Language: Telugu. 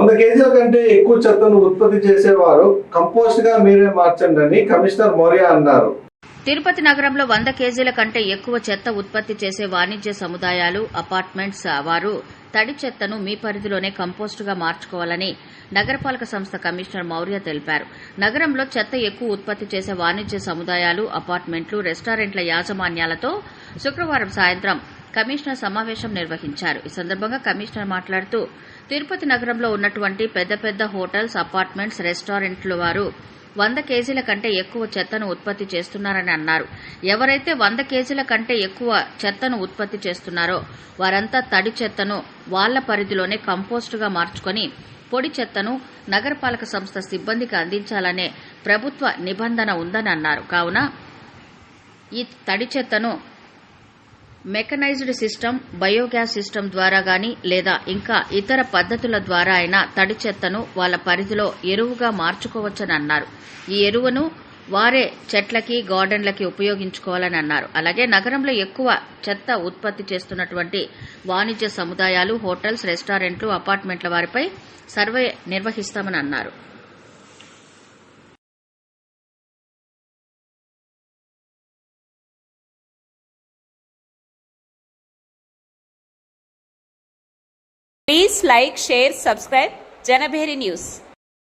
వంద కేజీల కంటే ఎక్కువ చెత్తను ఉత్పత్తి చేసేవారు కంపోస్ట్గా మీరే మార్చండి అని కమిషనర్ మౌర్య అన్నారు. తిరుపతి నగరంలో వంద కేజీల కంటే ఎక్కువ చెత్త ఉత్పత్తి చేసే వాణిజ్య సముదాయాలు అపార్ట్మెంట్స్ వారు తడి చెత్తను మీ పరిధిలోనే కంపోస్టుగా మార్చుకోవాలని నగరపాలక సంస్థ కమిషనర్ మౌర్య తెలిపారు. నగరంలో చెత్త ఎక్కువ ఉత్పత్తి చేసే వాణిజ్య సముదాయాలు అపార్ట్మెంట్లు రెస్టారెంట్ల యాజమాన్యాలతో శుక్రవారం సాయంత్రం కమిషనర్ సమావేశం నిర్వహించారు. ఈ సందర్భంగా కమిషనర్ మాట్లాడుతూ తిరుపతి నగరంలో ఉన్నటువంటి పెద్ద పెద్ద హోటల్స్ అపార్ట్మెంట్స్ రెస్టారెంట్ల వారు వంద కేజీల కంటే ఎక్కువ చెత్తను ఉత్పత్తి చేస్తున్నారని అన్నారు. ఎవరైతే వంద కేజీల కంటే ఎక్కువ చెత్తను ఉత్పత్తి చేస్తున్నారో వారంతా తడి చెత్తను వాళ్ళ పరిధిలోనే కంపోస్టుగా మార్చుకొని పొడి చెత్తను నగరపాలక సంస్థ సిబ్బందికి అందించాలనే ప్రభుత్వ నిబంధన ఉందని అన్నారు. కావున ఈ తడి చెత్తను మెకనైజ్డ్ సిస్టమ్ బయోగ్యాస్ సిస్టమ్ ద్వారా గాని లేదా ఇంకా ఇతర పద్ధతుల ద్వారా అయినా తడి చెత్తను వాళ్ళ పరిధిలో ఎరువుగా మార్చుకోవచ్చని అన్నారు ఈ ఎరువును వారే చెట్లకి గార్డెన్లకి ఉపయోగించుకోవాలని అన్నారు. అలాగే నగరంలో ఎక్కువ చెత్త ఉత్పత్తి చేస్తున్నటువంటి వాణిజ్య సముదాయాలు హోటల్స్ రెస్టారెంట్లు అపార్ట్మెంట్ల వారిపై సర్వే నిర్వహిస్తామని అన్నారు. Please like, share, subscribe Janabheri News.